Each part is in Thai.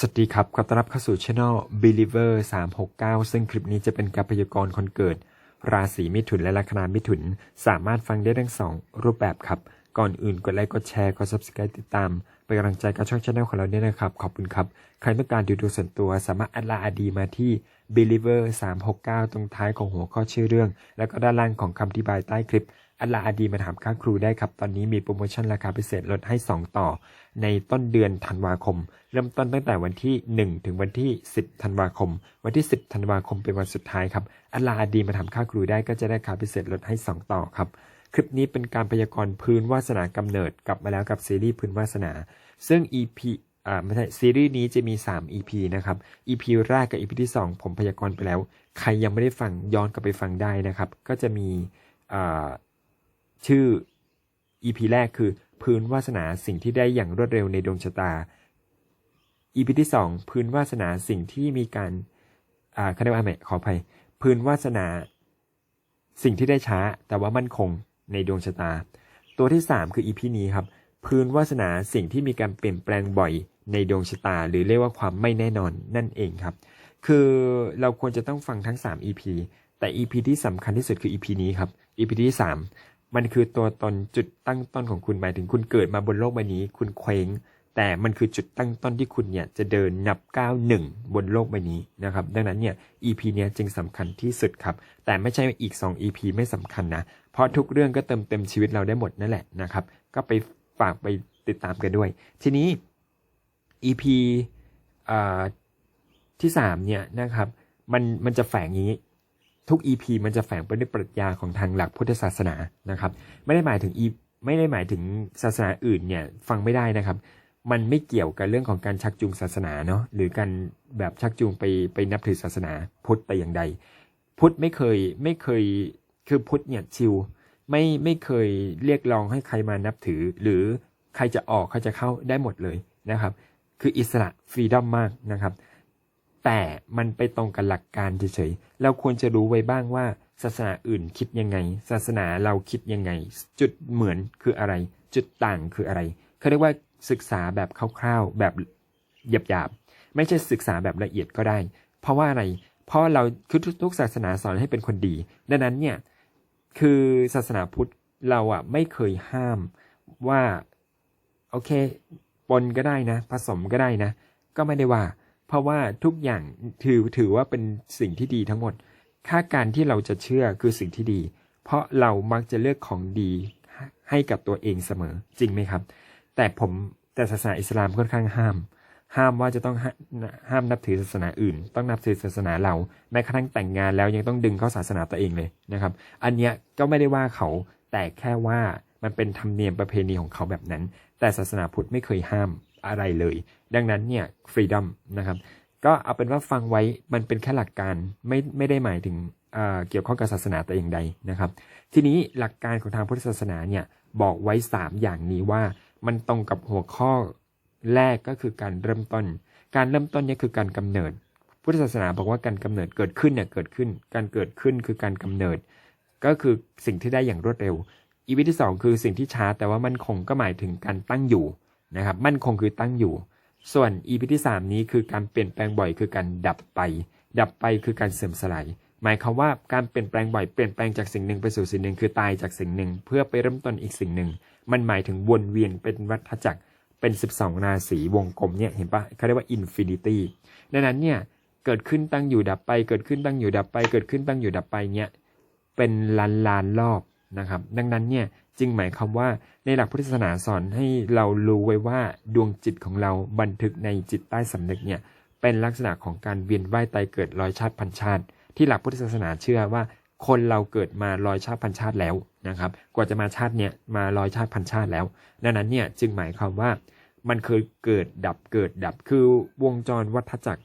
สวัสดีครับ ขอต้อนรับเข้าสู่ช่อง Believer 369 ซึ่งคลิปนี้จะเป็นการพยากรณ์คนเกิด ราศีมิถุนและลัคนามิถุน สามารถฟังได้ทั้งสองรูปแบบครับ ก่อนอื่นกดไลค์ กดแชร์ กด subscribe ติดตาม เป็นกำลังใจกับช่องช anel ของเราด้วยนะครับ ขอบคุณครับ ใครต้องการดูดูส่วนตัวสามารถแอดลน์อดีมาที่ Believer 369 ตรงท้ายของหัวข้อชื่อเรื่อง แล้วก็ด้านล่างของคำอธิบายใต้คลิป อัลลาอาดีมาถามค่าครูได้ครับ ตอนนี้มีโปรโมชั่นราคาพิเศษลดให้ 2 ต่อ ในต้นเดือนธันวาคม เริ่มต้นตั้งแต่วันที่ 1 ถึงวันที่ 10ธันวาคม วันที่ 10ธันวาคมเป็นวันสุดท้ายครับ อัลลาอาดีมาถามค่าครูได้ก็จะได้ราคาพิเศษลดให้ 2 ต่อครับ คลิปนี้เป็นการพยากรณ์พื้นวาสนากำเนิดกลับมาแล้วกับซีรีส์พื้นวาสนา ซึ่ง EP อ่าไม่ใช่ซีรีส์นี้จะมี 3 EP นะครับ EP แรกกับ EP ที่ 2 ผมพยากรณ์ไปแล้ว ใครยังไม่ได้ฟังย้อนกลับไปฟังได้นะครับ ก็จะมีอ่า ชื่อ EP แรกคือพื้นวาสนาสิ่งที่ได้อย่างรวดเร็วในดวงชะตา EP ที่ 2 พื้นวาสนาสิ่งที่มีการอ่าเขาเรียกว่าอะไรขออภัย พื้นวาสนา สิ่งที่ได้ช้าแต่ว่ามั่นคงในดวงชะตา ตัวที่ 3 คือ EP นี้ครับ พื้นวาสนาสิ่งที่มีการเปลี่ยนแปลงบ่อยในดวงชะตา หรือเรียกว่าความไม่แน่นอนนั่นเองครับ คือเราควรจะต้องฟังทั้ง 3 EP แต่ EP ที่สำคัญที่สุดคือ EP นี้ครับ EP ที่ 3 มันคือตัวตนจุดตั้งต้นของคุณหมายถึงคุณเกิดมาบนโลกใบนี้ คุณเคว้ง แต่มันคือจุดตั้งต้นที่คุณเนี่ยจะเดินนับก้าวหนึ่งบนโลกใบนี้นะครับ ดังนั้นเนี่ย EP เนี้ยจึงสำคัญที่สุดครับ แต่ไม่ใช่อีก 2 EP ไม่สำคัญนะ เพราะทุกเรื่องก็เติมเต็มชีวิตเราได้หมดนั่นแหละนะครับ ก็ไปฝากไปติดตามกันด้วย ทีนี้ EP ที่3เนี่ยนะครับ มันมันจะแฝงอย่างนี้ ทุก EP มันจะแฝงไปด้วยปรัชญาของทางหลักพุทธศาสนานะครับ ไม่ได้หมายถึง E ไม่ได้หมายถึงศาสนาอื่นเนี่ยฟังไม่ได้นะครับ มันไม่เกี่ยวกับเรื่องของการชักจูงศาสนาเนาะหรือการแบบชักจูงไปไปนับถือศาสนาพุทธแต่อย่างใด พุทธไม่เคยไม่เคยคือพุทธเนี่ยชิวไม่ไม่เคยเรียกร้องให้ใครมานับถือ หรือใครจะออกใครจะเข้าได้หมดเลยนะครับ คืออิสระฟรีดอมมากนะครับ แต่มันไปตรงกับหลักการเฉยๆ เราควรจะรู้ไว้บ้างว่า ศาสนาอื่นคิดยังไง ศาสนาเราคิดยังไง จุดเหมือนคืออะไร จุดต่างคืออะไรเขาเรียกว่าศึกษาแบบคร่าวๆ แบบหยาบๆ ไม่ใช่ศึกษาแบบละเอียดก็ได้ เพราะว่าอะไร เพราะเราคือทุกศาสนาสอนให้เป็นคนดี ดังนั้นเนี่ย คือศาสนาพุทธเราอะไม่เคยห้ามว่า โอเคปนก็ได้นะ ผสมก็ได้นะ ก็ไม่ได้ว่า เพราะว่าทุกอย่างถือถือว่าเป็นสิ่งที่ดีทั้งหมด ค่าการที่เราจะเชื่อคือสิ่งที่ดี เพราะเรามักจะเลือกของดีให้กับตัวเองเสมอ จริงไหมครับ แต่ผมแต่ศาสนาอิสลามค่อนข้างห้าม ห้ามว่าจะต้องห้าห้ามนับถือศาสนาอื่น ต้องนับถือศาสนาเรา แม้กระทั่งแต่งงานแล้วยังต้องดึงเข้าศาสนาตัวเองเลยนะครับ อันเนี้ยก็ไม่ได้ว่าเขาแต่แค่ว่ามันเป็นธรรมเนียมประเพณีของเขาแบบนั้น แต่ศาสนาพุทธไม่เคยห้าม อะไรเลย ดังนั้นเนี่ยฟรีดอมนะครับก็เอาเป็นว่าฟังไว้มันเป็นแค่หลักการไม่ไม่ได้หมายถึงเเกี่ยวข้องกับศาสนาแต่อย่างใดนะครับ ทีนี้หลักการของทางพุทธศาสนาเนี่ยบอกไว้ 3 อย่างนี้ว่ามันตรงกับหัวข้อแรกก็คือการเริ่มต้น การเริ่มต้นเนี่ยคือการกำเนิด พุทธศาสนาบอกว่าการกำเนิดเกิดขึ้นเนี่ยเกิดขึ้น การเกิดขึ้นคือการกำเนิด ก็คือสิ่งที่ได้อย่างรวดเร็ว อีวิที่สองคือสิ่งที่ช้าแต่ว่ามั่นคงก็หมายถึงการตั้งอยู่ นะครับมั่นคงคือตั้งอยู่ ส่วน EP ที่ 3 นี้คือการเปลี่ยนแปลงบ่อยคือการดับไป ดับไปคือการเสื่อมสลายหมายความว่าการเปลี่ยนแปลงบ่อยเปลี่ยนแปลงจากสิ่งหนึ่งไปสู่สิ่งหนึ่งคือตายจากสิ่งหนึ่ง เพื่อไปเริ่มต้นอีกสิ่งหนึ่ง มันหมายถึงวนเวียนเป็นวัฏจักรเป็น 12 ราศีวงกลมเนี่ยเห็นปะเขาเรียกว่าอินฟินิตี้ดังนั้นเนี่ยเกิดขึ้นตั้งอยู่ดับไป เกิดขึ้นตั้งอยู่ดับไป เกิดขึ้นตั้งอยู่ดับไปเนี่ยเป็นล้านล้านรอบ นะครับ ดังนั้นเนี่ยจึงหมายความว่าในหลักพุทธศาสนาสอนให้เรารู้ไว้ว่าดวงจิตของเราบันทึกในจิตใต้สำนึกเนี่ยเป็นลักษณะของการเวียนว่ายตายเกิดร้อยชาติพันชาติ ที่หลักพุทธศาสนาเชื่อว่า คนเราเกิดมาร้อยชาติพันชาติแล้วนะครับ กว่าจะมาชาติเนี่ยมาร้อยชาติพันชาติแล้ว ดังนั้นเนี่ยจึงหมายความว่ามันเคยเกิดดับเกิดดับคือวงจรวัฏจักร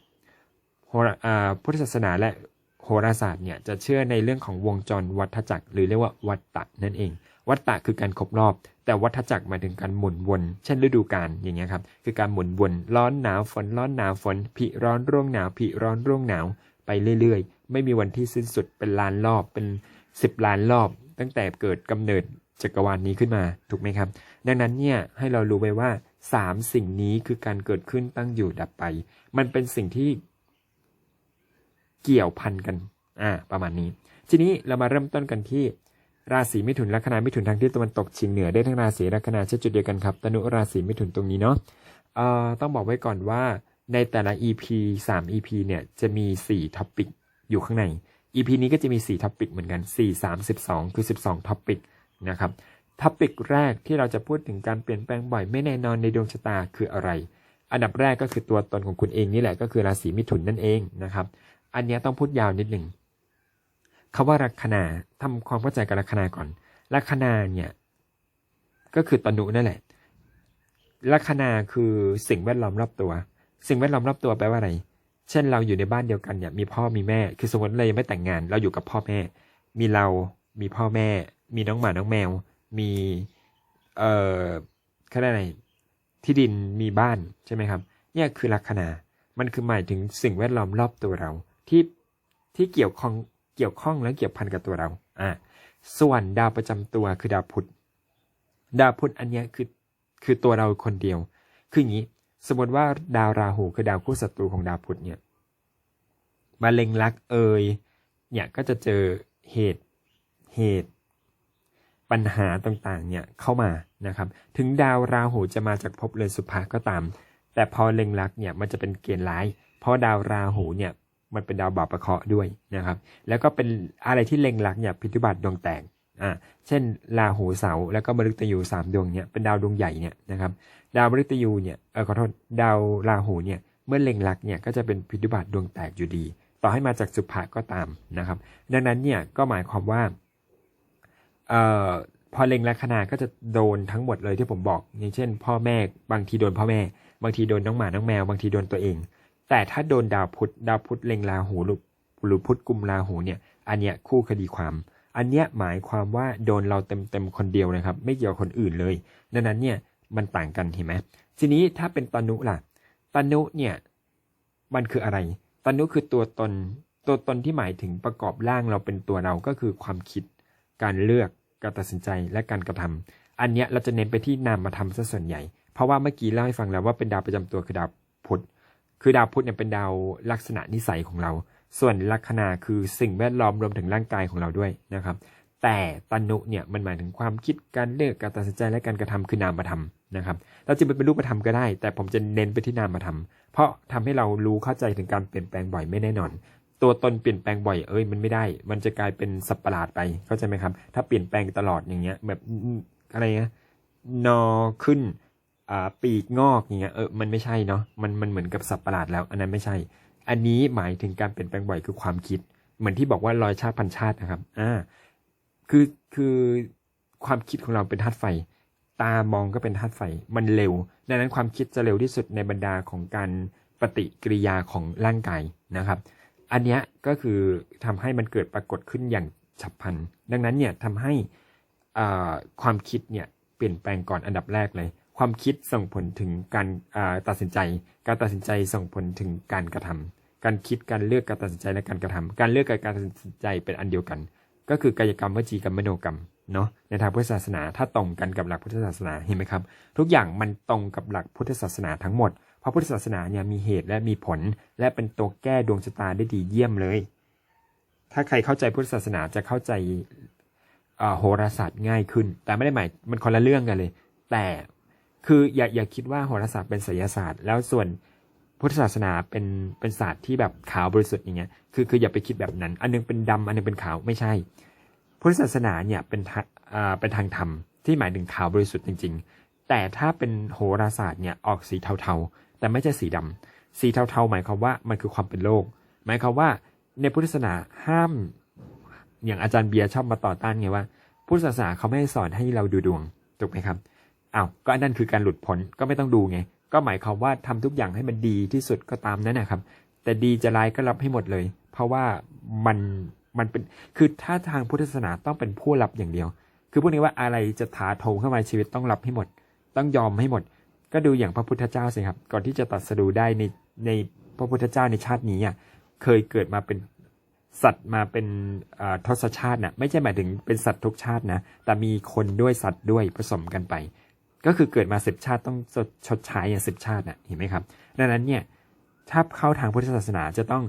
พุทธศาสนาและ โหราศาสตร์เนี่ยจะเชื่อในเรื่องของวงจรวัฏจักร หรือเรียกว่าวัฏฏะนั่นเอง วัฏฏะคือการครบรอบ แต่วัฏจักรหมายถึงการหมุนวน เช่นฤดูกาลอย่างเงี้ยครับคือการหมุนวนร้อนหนาวฝนร้อนหนาวฝนผิร้อนร่วงหนาวผิร้อนร่วงหนาวไปเรื่อยๆ ไม่มีวันที่สิ้นสุดเป็นล้านรอบเป็นสิบล้านรอบ ตั้งแต่เกิดกำเนิดจักรวาลนี้ขึ้นมาถูกไหมครับ ดังนั้นเนี่ยให้เรารู้ไว้ว่าสามสิ่งนี้คือการเกิดขึ้นตั้งอยู่ดับไป มันเป็นสิ่งที่ เกี่ยวพันกันอ่าประมาณนี้ ทีนี้เรามาเริ่มต้นกันที่ราศีมิถุนลัคนามิถุนทางที่ตะวันตกเฉียงเหนือได้ทั้งราศีลัคนาเช่นจุดเดียวกันครับตนุราศีมิถุนตรงนี้เนาะเอ่อต้องบอกไว้ก่อนว่าในแต่ละ EP 3 EP เนี่ยจะมี4ท็อปิกอยู่ข้างใน EP นี้ก็จะมี4ท็อปิกเหมือนกัน 4 3 12 คือ 12ท็อปิกนะครับท็อปิกแรกที่เราจะพูดถึงการเปลี่ยนแปลงบ่อยไม่แน่นอนในดวงชะตาคืออะไร อันดับแรกก็คือตัวตนของคุณเองนี่แหละก็คือราศีมิถุนนั่นเองนะครับ อันนี้ต้องพูดยาวนิดหนึ่งคำว่าลัคนาทำความเข้าใจกับลัคนาก่อนลัคนาเนี่ย ก็คือตนุนั่นแหละลัคนาคือสิ่งแวดล้อมรอบตัว สิ่งแวดล้อมรอบตัวแปลว่าอะไร เช่นเราอยู่ในบ้านเดียวกันเนี่ย มีพ่อมีแม่ คือสมมติเรายังไม่แต่งงาน เราอยู่กับพ่อแม่ มีเรา มีพ่อแม่ มีน้องหมา น้องแมว มี เอ่อเขาเรียกอะไรที่ดิน มีบ้าน ใช่ไหมครับ เนี่ยคือลัคนา มันคือหมายถึงสิ่งแวดล้อมรอบตัวเรา ที่ที่เกี่ยวข้องเกี่ยวข้องและเกี่ยวพันกับตัวเรา อ่า ส่วนดาวประจำตัวคือดาวพุธ ดาวพุธอันนี้คือคือตัวเราคนเดียว คืออย่างนี้ สมมติว่าดาวราหูคือดาวคู่ศัตรูของดาวพุธเนี่ยมาเล็งลักเอยเนี่ยก็จะเจอเหตุเหตุ ปัญหาต่างๆ เนี่ยเข้ามานะครับ ถึงดาวราหูจะมาจากภพเรือนสุภาก็ตาม แต่พอเล็งลักเนี่ยมันจะเป็นเกณฑ์ร้าย เพราะดาวราหูเนี่ย มันเป็นดาวบาปประเคราะห์ด้วยนะครับ แล้วก็เป็นอะไรที่เล็งหลักเนี่ยพิทุบัติดวงแตกอ่าเช่นราหูเสาแล้วก็มฤตยูสามดวงเนี่ยเป็นดาวดวงใหญ่เนี่ยนะครับดาวมฤตยูเนี่ยเออขอโทษดาวราหูเนี่ยเมื่อเล็งหลักเนี่ยก็จะเป็นพิทุบัติดวงแตกอยู่ดี ต่อให้มาจากสุภะก็ตามนะครับ ดังนั้นเนี่ยก็หมายความว่าเอ่อพอเล็งลัคนาก็จะโดนทั้งหมดเลยที่ผมบอก อย่างเช่น พ่อแม่บางทีโดนพ่อแม่ บางทีโดนน้องหมาน้องแมว บางทีโดนตัวเอง แต่ถ้าโดนดาวพุธดาวพุธเล็งราหูหรือหรือพุธกุมราหูเนี่ย อันเนี้ยคู่คดีความ อันเนี้ยหมายความว่าโดนเราเต็มเต็มๆคนเดียวนะครับ ไม่เกี่ยวคนอื่นเลย ดังนั้นเนี่ยมันต่างกันเห็นไหมทีนี้ถ้าเป็นตนุล่ะตนุเนี่ยมันคืออะไรตนุคือตัวตนตัวตนที่หมายถึงประกอบร่างเราเป็นตัวเราก็คือความคิด การเลือกการตัดสินใจและการกระทำอันเนี้ยเราจะเน้นไปที่นามธรรมซะส่วนใหญ่ เพราะว่าเมื่อกี้เล่าให้ฟังแล้วว่าเป็นดาวประจำตัวคือดาว คือดาวพุธเนี่ยเป็นดาวลักษณะนิสัยของเรา ส่วนลัคนาคือสิ่งแวดล้อมรวมถึงร่างกายของเราด้วยนะครับ แต่ตนุเนี่ยมันหมายถึงความคิดการเลือกการตัดสินใจและการกระทำคือนามธรรมนะครับเราจะเป็นรูปธรรมก็ได้ แต่ผมจะเน้นไปที่นามธรรม เพราะทำให้เรารู้เข้าใจถึงการเปลี่ยนแปลงบ่อยไม่แน่นอน ตัวตนเปลี่ยนแปลงบ่อยเอ้ยมันไม่ได้ มันจะกลายเป็นสับประหลาดไปเข้าใจไหมครับ ถ้าเปลี่ยนแปลงตลอดอย่างเงี้ยแบบอะไรเงี้ยนอขึ้น ปีกงอกอย่างเงี้ยเออมันไม่ใช่เนาะมันมันเหมือนกับสับประหลาดแล้ว อันนั้นไม่ใช่ อันนี้หมายถึงการเปลี่ยนแปลงบ่อยคือความคิด เหมือนที่บอกว่ารอยชาติพันชาตินะครับอ่าคือคือความคิดของเราเป็นธาตุไฟ ตามองก็เป็นธาตุไฟ มันเร็ว ดังนั้นความคิดจะเร็วที่สุดในบรรดาของการปฏิกิริยาของร่างกายนะครับ อันเนี้ยก็คือทำให้มันเกิดปรากฏขึ้นอย่างฉับพลัน ดังนั้นเนี่ยทำให้อ่าความคิดเนี่ยเปลี่ยนแปลงก่อนอันดับแรกเลย ความคิดส่งผลถึงการตัดสินใจ การตัดสินใจส่งผลถึงการกระทำการคิดการเลือกการตัดสินใจและการกระทำการเลือกกับการตัดสินใจเป็นอันเดียวกัน ก็คือกายกรรมวจีกรรมมโนกรรมเนาะในทางพุทธศาสนาถ้าตรงกันกับหลักพุทธศาสนาเห็นไหมครับ ทุกอย่างมันตรงกับหลักพุทธศาสนาทั้งหมด เพราะพุทธศาสนาเนี่ยมีเหตุและมีผล และเป็นตัวแก้ดวงชะตาได้ดีเยี่ยมเลย ถ้าใครเข้าใจพุทธศาสนาจะเข้าใจโหราศาสตร์ง่ายขึ้น แต่ไม่ได้หมายมันคนละเรื่องกันเลย แต่ คืออย่าอย่าคิดว่าโหราศาสตร์เป็นไสยศาสตร์ แล้วส่วนพุทธศาสนาเป็นเป็นศาสตร์ที่แบบขาวบริสุทธิ์อย่างเงี้ย คือคืออย่าไปคิดแบบนั้น อันนึงเป็นดำอันนึงเป็นขาวไม่ใช่ พุทธศาสนาเนี่ยเป็นทะอ่าเป็นทางธรรมที่หมายถึงขาวบริสุทธิ์จริง ๆ แต่ถ้าเป็นโหราศาสตร์เนี่ยออกสีเทาๆ แต่ไม่ใช่สีดำสีเทาๆ หมายความว่ามันคือความเป็นโลก หมายความว่าในพุทธศาสนาห้ามอย่างอาจารย์เบียร์ชอบมาต่อต้านไงว่าพุทธศาสนาเขาไม่ให้สอนให้เราดูดวงถูกไหมครับ อ้าวก็อันนั้นคือการหลุดพ้นก็ไม่ต้องดูไง ก็หมายความว่าทำทุกอย่างให้มันดีที่สุดก็ตามนั้นนะครับ แต่ดีจะร้ายก็รับให้หมดเลย เพราะว่ามันมันเป็นคือถ้าทางพุทธศาสนาต้องเป็นผู้รับอย่างเดียว คือพูดง่ายว่าอะไรจะถาโถมเข้ามาชีวิตต้องรับให้หมด ต้องยอมให้หมด ก็ดูอย่างพระพุทธเจ้าสิครับ ก่อนที่จะตรัสรู้ได้ในในพระพุทธเจ้าในชาตินี้อะเคยเกิดมาเป็นสัตว์มาเป็นทศชาติน่ะไม่ใช่หมายถึงเป็นสัตว์ทุกชาตินะ แต่มีคนด้วยสัตว์ด้วยผสมกันไป ก็คือเกิดมาสิบชาติต้องชดชดใช้อย่างสิบชาติน่ะเห็นไหมครับ ดังนั้นเนี่ยถ้าเข้าทางพุทธศาสนาจะต้อง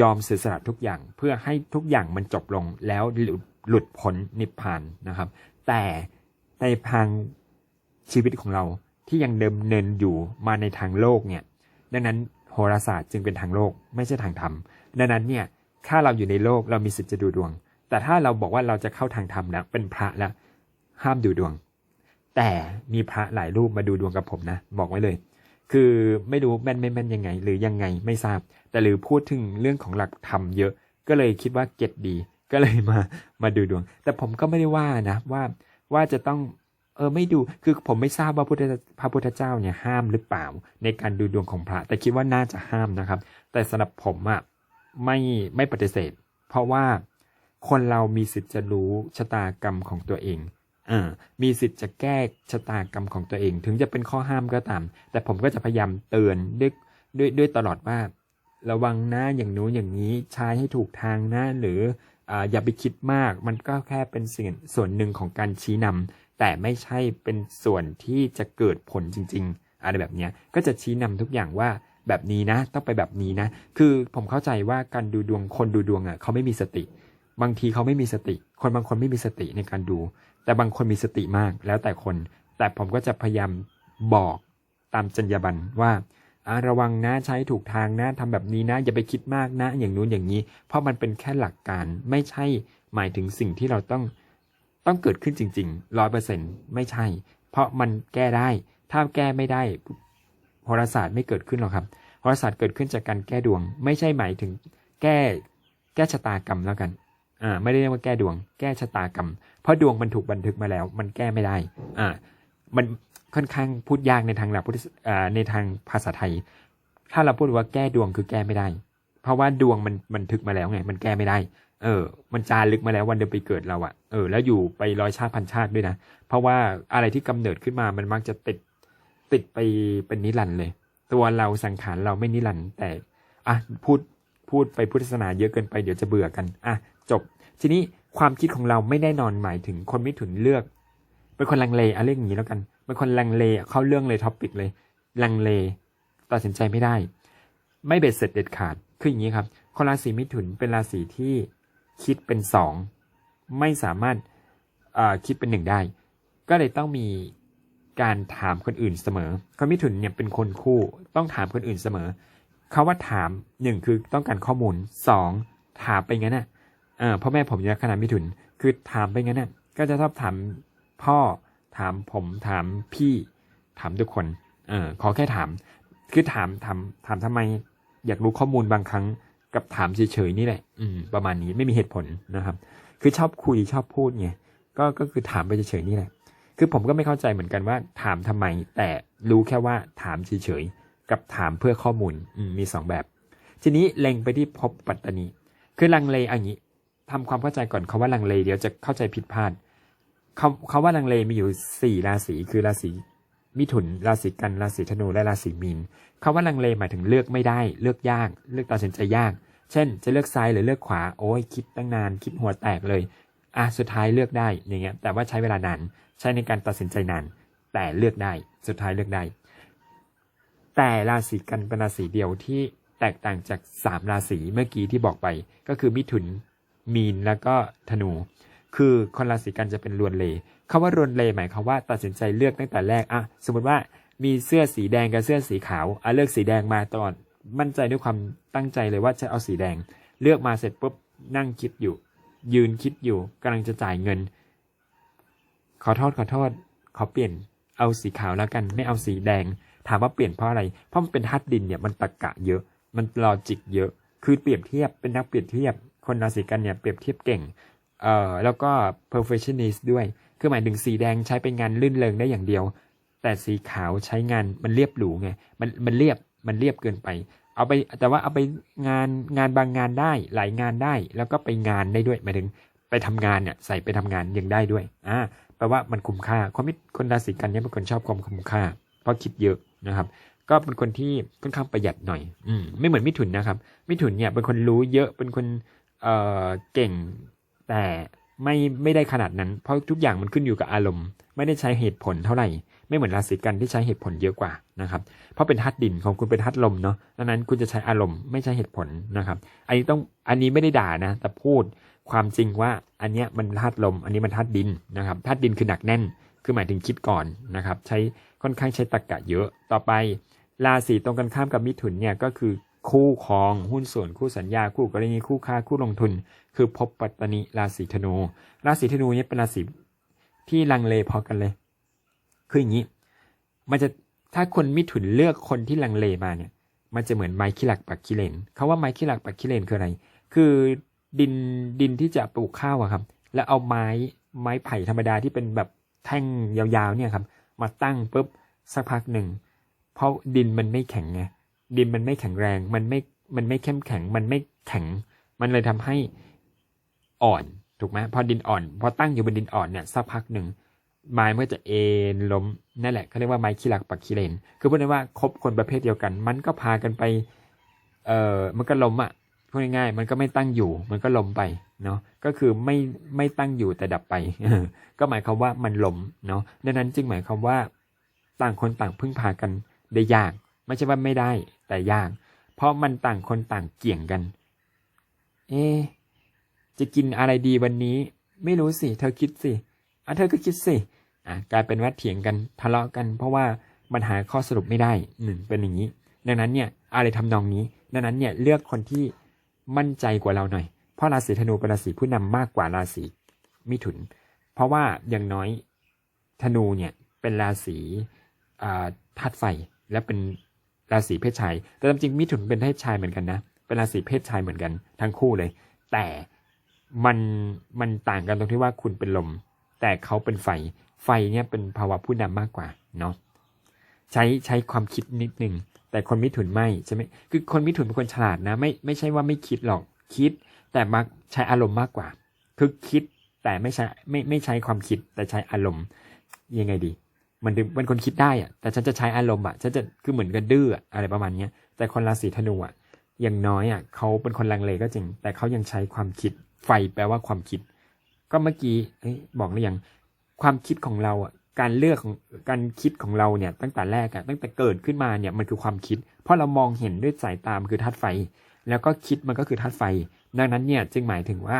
ยอมเสียสละทุกอย่างเพื่อให้ทุกอย่างมันจบลงแล้วหลุดหลุดพ้นนิพพานนะครับ แต่ในทางชีวิตของเราที่ยังเดิมเนินอยู่มาในทางโลกเนี่ยดังนั้นโหราศาสตร์จึงเป็นทางโลกไม่ใช่ทางธรรมดังนั้นเนี่ยถ้าเราอยู่ในโลกเรามีสิทธิ์จะดูดวง แต่ถ้าเราบอกว่าเราจะเข้าทางธรรมแล้วเป็นพระแล้วห้ามดูดวง แต่มีพระหลายรูปมาดูดวงกับผมนะ บอกไว้เลย คือไม่รู้แม่นไม่แม่นยังไง หรือยังไงไม่ทราบ แต่หรือพูดถึงเรื่องของหลักธรรมเยอะ ก็เลยคิดว่าเก็ตดี ก็เลยมามาดูดวง แต่ผมก็ไม่ได้ว่านะว่าว่าจะต้องเออไม่ดูคือผมไม่ทราบว่าพุทธพระพุทธเจ้าเนี่ยห้ามหรือเปล่า ในการดูดวงของพระ แต่คิดว่าน่าจะห้ามนะครับ แต่สำหรับผมอะไม่ไม่ปฏิเสธ เพราะว่าคนเรามีสิทธิ์จะรู้ชะตากรรมของตัวเอง มีสิทธิ์จะแก้ชะตากรรมของตัวเอง ถึงจะเป็นข้อห้ามก็ตาม แต่ผมก็จะพยายามเตือนด้วยด้วยด้วยตลอดว่า ระวังนะอย่างนู้นอย่างนี้ใช้ให้ถูกทางนะหรือออย่าไปคิดมาก มันก็แค่เป็นส่วนส่วนหนึ่งของการชี้นำแต่ไม่ใช่เป็นส่วนที่จะเกิดผลจริง ๆ อะไรแบบนี้ก็จะชี้นำทุกอย่างว่าแบบนี้นะ ต้องไปแบบนี้นะ คือผมเข้าใจว่าการดูดวงคนดูดวงอะเขาไม่มีสติ บางทีเขาไม่มีสติ คนบางคนไม่มีสติในการดู แต่บางคนมีสติมากแล้วแต่คน แต่ผมก็จะพยายามบอกตามจรรยาบรรณว่าอ่าระวังนะใช้ถูกทางนะทำแบบนี้นะ อย่าไปคิดมากนะ อย่างนู้นอย่างนี้ เพราะมันเป็นแค่หลักการไม่ใช่หมายถึงสิ่งที่เราต้องต้องเกิดขึ้นจริงๆร้อยเปอร์เซ็นไม่ใช่ เพราะมันแก้ได้ ถ้าแก้ไม่ได้โหราศาสตร์ไม่เกิดขึ้นหรอกครับโหราศาสตร์เกิดขึ้นจากการแก้ดวง ไม่ใช่หมายถึงแก้แก้ชะตากรรมแล้วกัน อ่าไม่ได้เรียกว่าแก้ดวง แก้ชะตากรรม เพราะดวงมันถูกบันทึกมาแล้ว มันแก้ไม่ได้อ่ามันค่อนข้างพูดยากในทางหลักพุทธในทางภาษาไทย ถ้าเราพูดว่าแก้ดวงคือแก้ไม่ได้ เพราะว่าดวงมันบันทึกมาแล้วไง มันแก้ไม่ได้ เออ มันจารึกมาแล้ววันเดือนปีเกิดเราอะเออ แล้วอยู่ไปร้อยชาติพันชาติด้วยนะ เพราะว่าอะไรที่กำเนิดขึ้นมา มันมักจะติดติดไปเป็นนิรันด์เลย ตัวเราสังขารเราไม่นิรันด์แต่ อะ พูดพูดไปพุทธศาสนาเยอะเกินไปเดี๋ยวจะเบื่อกัน อะ จบ ทีนี้ความคิดของเราไม่แน่นอนหมายถึงคนมิถุนเลือกเป็นคนลังเลอะเรื่องอย่างนี้แล้วกันเป็นคนลังเลเข้าเรื่องเลยท็อปิกเลย ลังเลตัดสินใจไม่ได้ ไม่เบ็ดเสร็จเด็ดขาดคืออย่างนี้ครับคนราศีมิถุนเป็นราศีที่คิดเป็นสองไม่สามารถคิดเป็นหนึ่งได้ ก็เลยต้องมีการถามคนอื่นเสมอคนมิถุนเนี่ยเป็นคนคู่ต้องถามคนอื่นเสมอคาว่าถามหนึ่งคือต้องการข้อมูลสองถามไปงั้นน่ะ พ่อแม่ผมอยู่ลัคนาดมิถุน คือถามไปงั้นน่ะก็จะชอบถามพ่อถามผมถามพี่ถามทุกคน เออขอแค่ถาม คือถามถามถามทำไม อยากรู้ข้อมูลบางครั้งกับถามเฉยๆนี่แหละ อืม ประมาณนี้ไม่มีเหตุผลนะครับ คือชอบคุยชอบพูดไงก็ก็คือถามไปเฉยๆนี่แหละ คือผมก็ไม่เข้าใจเหมือนกันว่า ถามทำไม แต่รู้แค่ว่าถามเฉยๆกับถามเพื่อข้อมูลอืมมีสองแบบ ทีนี้เล็งไปที่ภพปัตตานี คือลังเลอันนี้ ทำความเข้าใจก่อนคาว่าลังเลเดี๋ยวจะเข้าใจผิดพลาดเขาเขาว่าลังเลมีอยู่สี่ราศีคือราศีมิถุนราศีกันราศีธนูและราศีมีนคาว่าลังเลหมายถึงเลือกไม่ได้ เลือกยาก เลือกตัดสินใจยาก เช่น จะเลือกซ้ายหรือเลือกขวาโอ้ยคิดตั้งนาน คิดหัวแตกเลยอะสุดท้ายเลือกได้อย่างเงี้ยแต่ว่าใช้เวลานานใช้ในการตัดสินใจนาน แต่เลือกได้สุดท้ายเลือกได้ แต่ราศีกันเป็นราศีเดียวที่แตกต่างจากสามราศีเมื่อกี้ที่บอกไป ก็คือมิถุน มีนแล้วก็ธนู คือคนราศีกันจะเป็นรวนเลคาว่ารวนเลหมายความว่าตัดสินใจเลือกตั้งแต่แรกอะสมมติว่ามีเสื้อสีแดงกับเสื้อสีขาวอะเลือกสีแดงมาตลอดมั่นใจด้วยความตั้งใจเลยว่าจะเอาสีแดง เลือกมาเสร็จปุ๊บนั่งคิดอยู่ ยืนคิดอยู่กำลังจะจ่ายเงิน ขอโทษขอโทษขอเปลี่ยนเอาสีขาวแล้วกัน ไม่เอาสีแดง ถามว่าเปลี่ยนเพราะอะไร เพราะมันเป็นธาตุดินเนี่ยมันตรรกะเยอะ มันลอจิกเยอะ คือเปรียบเทียบเป็นนักเปรียบเทียบ คนราศีกันเนี่ยเปรียบเทียบเก่งเอ่อแล้วก็ perfectionist ด้วย คือหมายถึงสีแดงใช้เป็นงานลื่นเริงได้อย่างเดียว แต่สีขาวใช้งานมันเรียบหรูไง มันมันเรียบ มันเรียบเกินไป เอาไปแต่ว่าเอาไปงานงานบางงานได้หลายงานได้ แล้วก็ไปงานได้ด้วยหมายถึงไปทำงานเนี่ยใส่ไปทำงานยังได้ด้วยอ่าแปลว่ามันคุ้มค่าคนมิคนราศีกันเนี่ยเป็นคนชอบความคุ้มค่า เพราะคิดเยอะนะครับ ก็เป็นคนที่ค่อนข้างประหยัดหน่อย อืมไม่เหมือนมิถุนนะครับ มิถุนเนี่ยเป็นคนรู้เยอะเป็นคน เอ่อเก่ง แต่ไม่ไม่ได้ขนาดนั้น เพราะทุกอย่างมันขึ้นอยู่กับอารมณ์ ไม่ได้ใช้เหตุผลเท่าไหร่ ไม่เหมือนราศีกันที่ใช้เหตุผลเยอะกว่านะครับ เพราะเป็นธาตุดินของคุณเป็นธาตุลมเนาะดังนั้นคุณจะใช้อารมณ์ไม่ใช่เหตุผลนะครับ อันนี้ต้องอันนี้ไม่ได้ด่านะ แต่พูดความจริงว่าอันเนี้ยมันธาตุลม อันนี้มันธาตุดินนะครับธาตุดินคือหนักแน่น คือหมายถึงคิดก่อนนะครับ ใช้ค่อนข้างใช้ตรรกะเยอะ ต่อไปราศีตรงกันข้ามกับมิถุนเนี่ยก็คือ คู่ครองหุ้นส่วนคู่สัญญาคู่กรณีคู่ค้าคู่ลงทุน คือภพปัตตนิราศีธนู ราศีธนูเนี่ยเป็นราศีที่ลังเลพอกันเลย คืออย่างนี้ มันจะถ้าคนมิถุนเลือกคนที่ลังเลมาเนี่ย มันจะเหมือนไม้ขี้หลักปักขี้เลนเขาว่าไม้ขี้หลักปักขี้เลนคืออะไร คือดินดินที่จะปลูกข้าวอะครับ แล้วเอาไม้ไม้ไผ่ธรรมดาที่เป็นแบบแท่งยาวๆเนี่ยครับ มาตั้งปุ๊บสักพักหนึ่ง เพราะดินมันไม่แข็งไง ดินมันไม่แข็งแรง มันไม่มันไม่เข้มแข็ง มันไม่แข็ง มันเลยทำให้อ่อนถูกไหมพอดินอ่อน พอตั้งอยู่บนดินอ่อนเนี่ยสักพักหนึ่งไม้มันก็จะเอ็นล้มนั่นแหละเขาเรียกว่าไม้ขี้หลักปักขี้เลน คือพูดง่ายว่าคบคนประเภทเดียวกัน มันก็พากันไปเอ่อมันก็ล้มอะพูดง่ายๆมันก็ไม่ตั้งอยู่ มันก็ล้มไปเนาะก็คือไม่ไม่ตั้งอยู่แต่ดับไป ก็หมายความว่ามันล้มเนาะดังนั้นจึงหมายความว่า ต่างคนต่างพึ่งพากันได้ยาก ไม่ใช่ว่าไม่ได้แต่ยาก เพราะมันต่างคนต่างเกี่ยงกัน เอ๊จะกินอะไรดีวันนี้ ไม่รู้สิ เธอคิดสิอะเธอก็คิดสิอะกลายเป็นว่าเถียงกันทะเลาะกัน เพราะว่ามันหาข้อสรุปไม่ได้หนึ่งเป็นอย่างนี้ ดังนั้นเนี่ยอะไรทำนองนี้ ดังนั้นเนี่ยเลือกคนที่มั่นใจกว่าเราหน่อย เพราะราศีธนูเป็นราศีผู้นำมากกว่าราศีมิถุน เพราะว่าอย่างน้อยธนูเนี่ยเป็นราศีอ่าธาตุไฟและเป็น ราศีเพศชาย แต่จริงมิถุนเป็นเพศชายเหมือนกันนะ เป็นราศีเพศชายเหมือนกันทั้งคู่เลย แต่มันมันต่างกันตรงที่ว่าคุณเป็นลม แต่เขาเป็นไฟ ไฟเนี่ยเป็นภาวะผู้นำมากกว่าเนาะ ใช้ใช้ความคิดนิดนึง แต่คนมิถุนไม่ใช่ไหมคือคนมิถุนเป็นคนฉลาดนะ ไม่ไม่ใช่ว่าไม่คิดหรอก คิด แต่มักใช้อารมณ์มากกว่า คือคิดแต่ไม่ใช่ไม่ไม่ใช้ความคิดแต่ใช้อารมณ์ยังไงดี มันเป็นคนคิดได้อะแต่ฉันจะใช้อารมณ์อะฉันจะคือเหมือนกันดื้ออะไรประมาณเนี้ยแต่คนราศีธนูอะอย่างน้อยอะเขาเป็นคนลังเลก็จริง แต่เขายังใช้ความคิดไฟแปลว่าความคิด ก็เมื่อกี้บอกหรือยังความคิดของเราอะการเลือกของการคิดของเราเนี่ยตั้งแต่แรกอะตั้งแต่เกิดขึ้นมาเนี่ยมันคือความคิด เพราะเรามองเห็นด้วยสายตามคือธาตุไฟ แล้วก็คิดมันก็คือธาตุไฟ ดังนั้นเนี่ยจึงหมายถึงว่า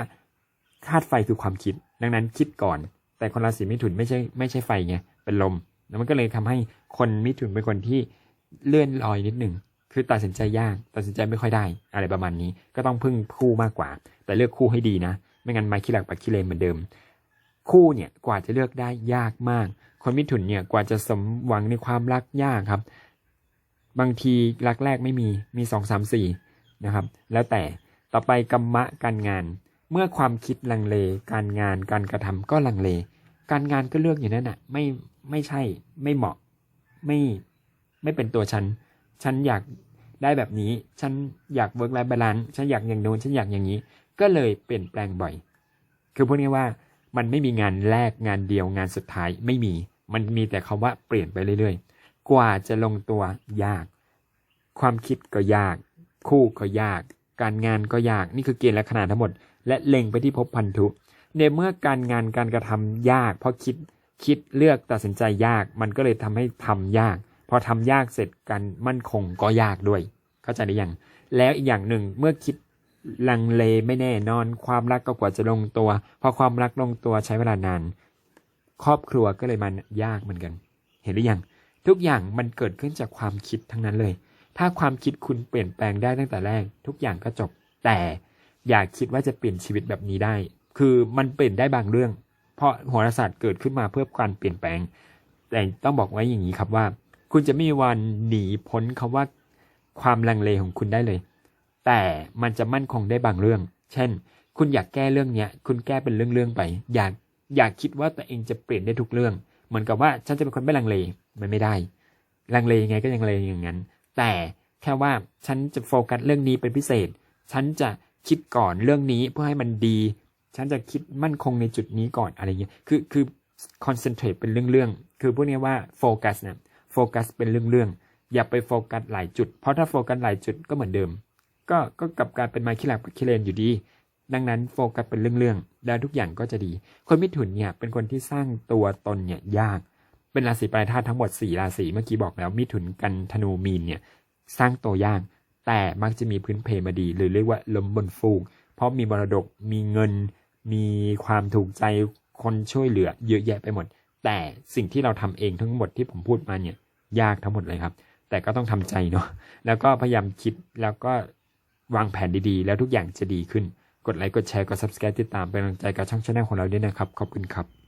ธาตุไฟคือความคิด ดังนั้นคิดก่อน แต่คนราศีมิถุนไม่ใช่ไม่ใช่ไฟไงเป็นลม แล้วมันก็เลยทำให้คนมิถุนเป็นคนที่เลื่อนลอยนิดหนึ่งคือตัดสินใจยากตัดสินใจไม่ค่อยได้ อะไรประมาณนี้ ก็ต้องพึ่งคู่มากกว่า แต่เลือกคู่ให้ดีนะ ไม่งั้นไม้ขี้หลักปักขี้เลนเหมือนเดิม คู่เนี่ยกว่าจะเลือกได้ยากมาก คนมิถุนเนี่ยกว่าจะสมหวังในความรักยากครับ บางทีรักแรกไม่มีมีสองสามสี่นะครับ แล้วแต่ต่อไปกรรมะการงาน เมื่อความคิดลังเล การงานการกระทำก็ลังเล การงานก็เลือกอยู่นั่นน่ะ ไม่ไม่ใช่ไม่เหมาะ ไม่ไม่เป็นตัวฉัน ฉันอยากได้แบบนี้ ฉันอยากเวิร์กไลฟ์บาลานซ์ฉันอยากอย่างโน้นฉันอยากอย่างนี้ ก็เลยเปลี่ยนแปลงบ่อย คือพูดง่ายว่ามันไม่มีงานแรกงานเดียวงานสุดท้ายไม่มี มันมีแต่คำว่าเปลี่ยนไปเรื่อยๆ กว่าจะลงตัวยาก ความคิดก็ยาก คู่ก็ยาก การงานก็ยาก นี่คือเกณฑ์และขนาดทั้งหมด และเล็งไปที่ภพพันธุ ในเมื่อการงานการกระทำยาก เพราะคิดคิดเลือกตัดสินใจยาก มันก็เลยทำให้ทำยาก พอทำยากเสร็จการมั่นคงก็ยากด้วย เข้าใจหรือยัง แล้วอีกอย่างหนึ่งเมื่อคิดลังเลไม่แน่นอน ความรักก็กว่าจะลงตัว พอความรักลงตัวใช้เวลานาน ครอบครัวก็เลยมันยากเหมือนกัน เห็นหรือยังทุกอย่างมันเกิดขึ้นจากความคิดทั้งนั้นเลย ถ้าความคิดคุณเปลี่ยนแปลงได้ตั้งแต่แรก ทุกอย่างก็จบ แต่อย่าคิดว่าจะเปลี่ยนชีวิตแบบนี้ได้ คือมันเปลี่ยนได้บางเรื่อง เพราะโหราศาสตร์เกิดขึ้นมาเพื่อการเปลี่ยนแปลง แต่ต้องบอกไว้อย่างนี้ครับว่า คุณจะไม่มีวันหนีพ้นคาว่าความลังเลของคุณได้เลย แต่มันจะมั่นคงได้บางเรื่อง เช่น คุณอยากแก้เรื่องเนี้ย คุณแก้เป็นเรื่องๆไป อยากอยากคิดว่าตัวเองจะเปลี่ยนได้ทุกเรื่อง เหมือนกับว่าฉันจะเป็นคนไม่ลังเล มันไม่ได้ ลังเลยังไงก็ยังเลอย่างนั้น แต่แค่ว่าฉันจะโฟกัสเรื่องนี้เป็นพิเศษ ฉันจะคิดก่อนเรื่องนี้เพื่อให้มันดี ฉันจะคิดมั่นคงในจุดนี้ก่อนอะไรเงี้ย คือคือคอนเซนเทรตเป็นเรื่องๆ คือพูดง่ายว่าโฟกัสเนี่ยโฟกัสเป็นเรื่องๆ อย่าไปโฟกัสหลายจุด เพราะถ้าโฟกัสหลายจุดก็เหมือนเดิม ก็ก็กลับกลายเป็นไมค์คิลักคิเลนอยู่ดี ดังนั้นโฟกัสเป็นเรื่องๆ แล้วทุกอย่างก็จะดี คนมิถุนเนี่ยเป็นคนที่สร้างตัวตนเนี่ยยาก เป็นราศีปลายธาตุทั้งหมดสี่ราศีเมื่อกี้บอกแล้วมิถุนกันธนูมีนเนี่ยสร้างตัวยาก แต่มักจะมีพื้นเพมาดี หรือเรียกว่าล้มบนฟูก เพราะมีมรดก มีเงิน มีความถูกใจคนช่วยเหลือเยอะแยะไปหมด แต่สิ่งที่เราทำเองทั้งหมดที่ผมพูดมาเนี่ยยากทั้งหมดเลยครับ แต่ก็ต้องทำใจเนาะแล้วก็พยายามคิดแล้วก็วางแผนดีๆ แล้วทุกอย่างจะดีขึ้น กดไลค์กดแชร์กด subscribe ติดตามเป็นกำลังใจกับช่องชาแนลของเราด้วยนะครับ ขอบคุณครับ